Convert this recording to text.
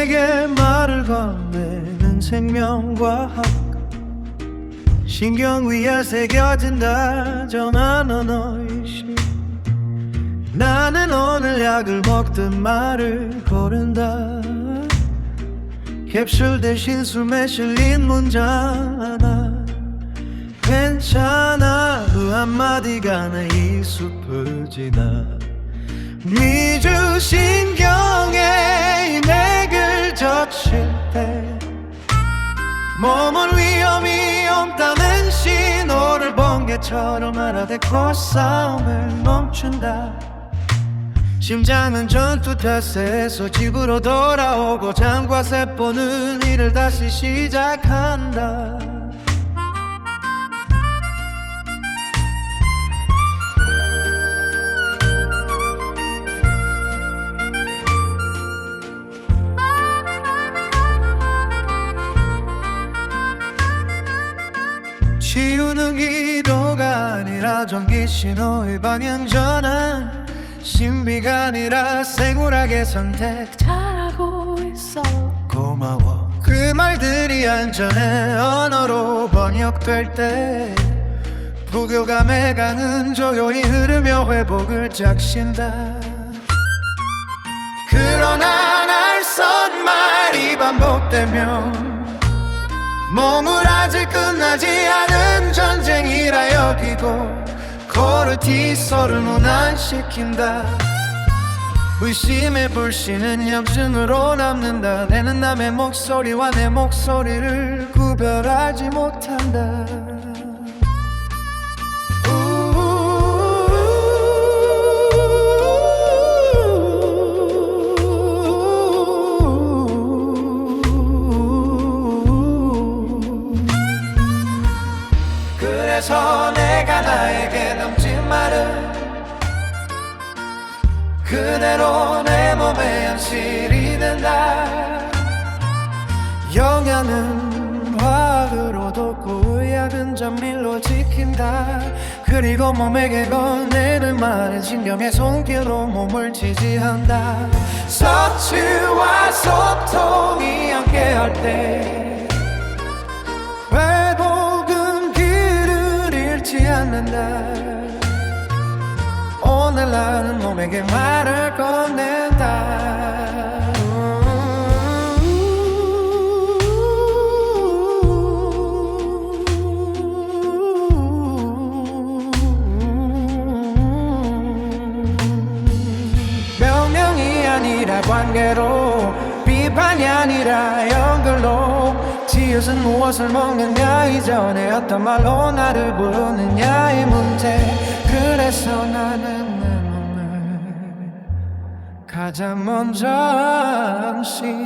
내게 말을 건네는 생명과학 신경 위에 새겨진다 전하는 의식 나는 오늘 약을 먹든 말을 고른다. 캡슐 대신 술 매실린 문장 하나. 괜찮아 그 한마디가 내 이 숲을 지나. 미주 신경 번개처럼 알아듣고 싸움을 멈춘다. 심장은 전투 태세에서 집으로 돌아오고 장과 세포는 일을 다시 시작한다 치우는 기도가 아니라 전기 신호의 방향 전환. 신비가 아니라 생울하게 선택. 잘하고 있어. 고마워. 그 말들이 안전해. 언어로 번역될 때 부교감의 강은 조용히 흐르며 회복을 작신다. 그러나 날선 말이 반복되면 몸을 아직 끝나지 않은 전쟁이라 여기고 코르티솔을 무난시킨다. 의심의 불씨는 염증으로 남는다. 내는 남의 목소리와 내 목소리를 구별하지 못한다 그래서 내가 나에게 넘친 말은 그대로 내 몸에 현실이 된다 영양은 화학으로 돋고 의학은 전밀로 지킨다. 그리고 몸에게 건네는 말은 신경의 손길로 몸을 지지한다. 서치와 소 오늘 나는 몸에게 말을 건넨다. 명령이 아니라 관계로 비판이 아니라 연결로 지읒은 무엇을 먹느냐 이전에 어떤 말로 나를 부르느냐의 문제. 그래서 나는 내 몸을 가장 먼저 안심시킨다